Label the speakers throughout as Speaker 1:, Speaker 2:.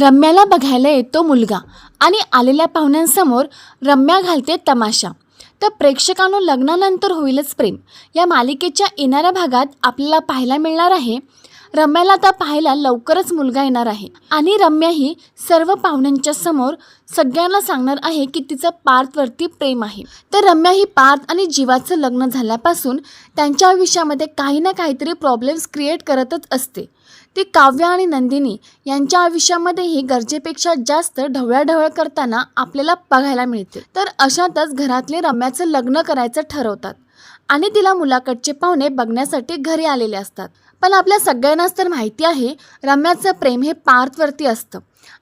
Speaker 1: रम्याला बघायला येतो मुलगा आणि आलेल्या पाहुण्यांसमोर रम्या घालते तमाशा. तर प्रेक्षकांनो लग्नानंतर होईलच प्रेम. या मालिकेच्या येणाऱ्या भागात आपल्याला पाहायला मिळणार आहे रम्याला आता पाहायला लवकरच मुलगा येणार आहे. आणि रम्या ही सर्व पाहुण्यांच्या समोर सगळ्यांना सांगणार आहे की तिचं पार्थवरती प्रेम आहे. तर रम्या ही पार्थ आणि जीवाचं लग्न झाल्यापासून त्यांच्या आयुष्यामध्ये काही ना काहीतरी प्रॉब्लेम्स क्रिएट करतच असते. ती काव्य आणि नंदिनी यांच्या आयुष्यामध्येही गरजेपेक्षा जास्त ढवळाढवळ करताना आपल्याला बघायला मिळते. तर अशातच घरातले रम्याचं लग्न करायचं ठरवतात. आणि तिला मुलाकडचे पाहुणे बघण्यासाठी घरी आलेले असतात. पण आपल्या सगळ्यांनाच तर माहिती आहे रम्याचं प्रेम हे पार्थवरती असतं.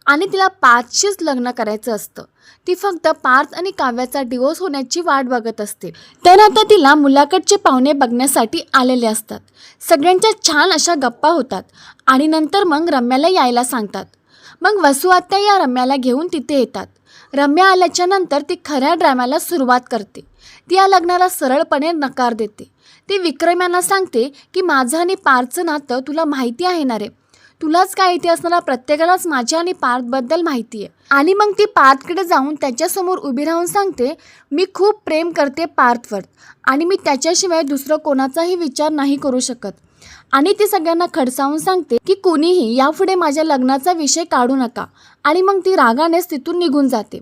Speaker 1: आणि तिला पार्थशीच लग्न करायचं असतं. ती फक्त पार्थ आणि काव्याचा डिवोर्स होण्याची वाट बघत असते. तर आता तिला मुलाकडचे पाहुणे बघण्यासाठी आलेले असतात. सगळ्यांच्या छान अशा गप्पा होतात. आणि नंतर मग रम्याला यायला सांगतात. मग वसुआत्या या रम्याला घेऊन तिथे येतात. रम्या आल्याच्यानंतर ती खऱ्या ड्राम्याला सुरुवात करते. ती या लग्नाला सरळपणे नकार देते. ती विक्रम यांना सांगते की माझं आणि पार्थचं नातं तुला माहिती आहे ना रे? तुलाच काय इथे असणारा प्रत्येकालाच माझ्या आणि पार्थबद्दल माहिती आहे. आणि मग ती पार्थकडे जाऊन त्याच्यासमोर उभी राहून सांगते मी खूप प्रेम करते पार्थवर आणि मी त्याच्याशिवाय दुसरं कोणाचाही विचार नाही करू शकत. आणि ती सगळ्यांना खडसावून सांगते की कोणीही यापुढे माझ्या लग्नाचा विषय काढू नका. आणि मग ती रागानेच तिथून निघून जाते.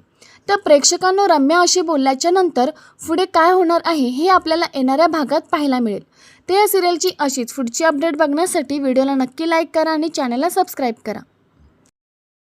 Speaker 1: तर प्रेक्षकांना रम्या अशी बोलल्याच्या नंतर पुढे काय होणार आहे हे आपल्याला येणाऱ्या भागात पाहायला मिळेल. तर या सिरियलची अशीच पुढची अपडेट बघण्यासाठी व्हिडिओला नक्की लाईक करा आणि चॅनलला सबस्क्राईब करा.